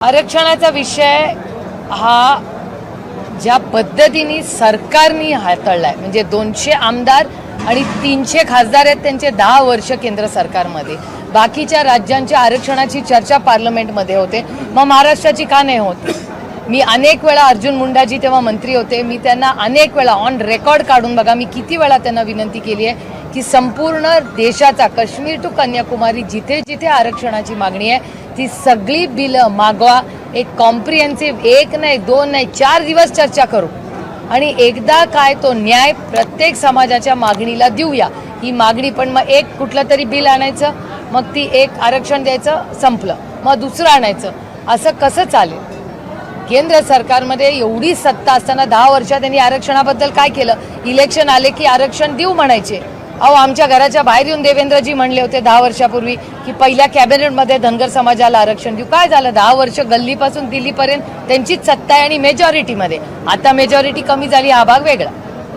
आरक्षणाचा विषय हा ज्या पद्धतीने सरकारने हाताळलाय म्हणजे दोनशे आमदार आणि तीनशे खासदार आहेत त्यांचे दहा वर्ष केंद्र सरकारमध्ये. बाकीच्या राज्यांच्या आरक्षणाची चर्चा पार्लमेंटमध्ये होते. मग महाराष्ट्राची का नाही होत? मी अनेक वेळा अर्जुन मुंडाजी तेव्हा मंत्री होते. मी त्यांना अनेक वेळा ऑन रेकॉर्ड काढून बघा मी किती वेळा त्यांना विनंती केली आहे की संपूर्ण देशाचा काश्मीर टू कन्याकुमारी जिथे जिथे आरक्षणाची मागणी आहे ती सगळी बिलं मागवा. एक कॉम्प्रिहेन्सिव्ह एक नाही दोन नाही चार दिवस चर्चा करू. आणि एकदा काय तो न्याय प्रत्येक समाजाच्या मागणीला देऊया. ही मागणी पण मग एक कुठलं तरी बिल आणायचं मग ती एक आरक्षण द्यायचं संपलं. मग दुसरं आणायचं. असं कसं चालेल? केंद्र सरकारमध्ये एवढी सत्ता असताना दहा वर्षात त्यांनी आरक्षणाबद्दल काय केलं? इलेक्शन आले की आरक्षण देऊ म्हणायचे. अहो आमच्या घराच्या बाहेर येऊन देवेंद्रजी म्हणले होते दहा वर्षापूर्वी की पहिल्या कॅबिनेटमध्ये धनगर समाजाला आरक्षण देऊ. काय झालं? दहा वर्ष गल्लीपासून दिल्लीपर्यंत त्यांचीच सत्ता आहे आणि मेजॉरिटीमध्ये आता मेजॉरिटी कमी झाली हा भाग वेगळा.